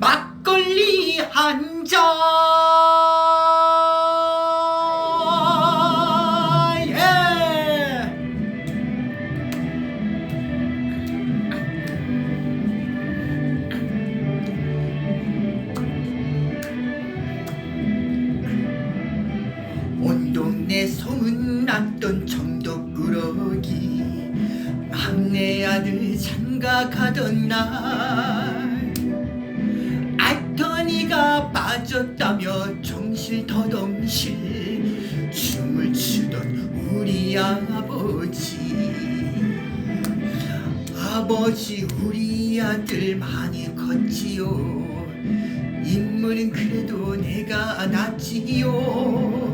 막걸리 한 잔. 예. 온 동네 소문났던 청덕꾸러기 막내 아들 장가 가던 날 알터니가 빠졌다며 정실터덩실 춤을 추던 우리 아버지. 아버지 우리 아들 많이 컸지요. 인물은 그래도 내가 낫지요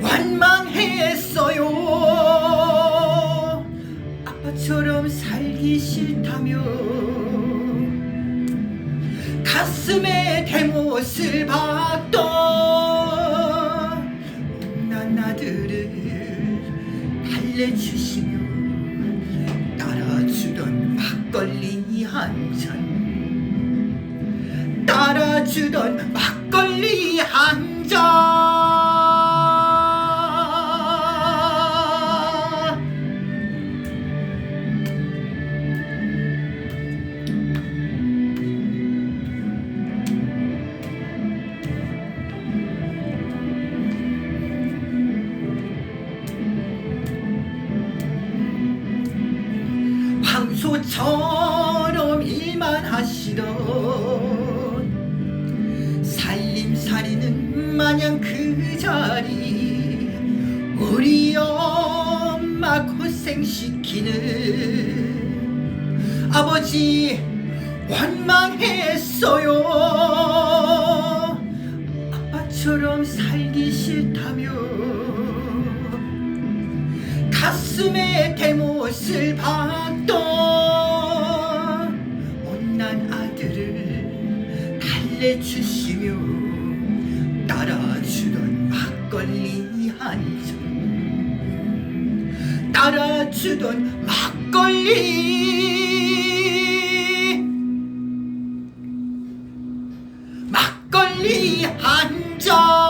완망했어요. 아빠처럼 살기 싫다며 가슴에 대못을 박던 난 아들을 달래주시며 따라주던 막걸리 한잔 따라주던 막 소처럼 일만 하시던 살림살이는 마냥 그 자리 우리 엄마 고생시키는 아버지 원망했어요. 아빠처럼 살기 싫다며 가슴에 대못을 박던 달래주시며 따라주던 막걸리 한잔 따라주던 막걸리. 막걸리 한잔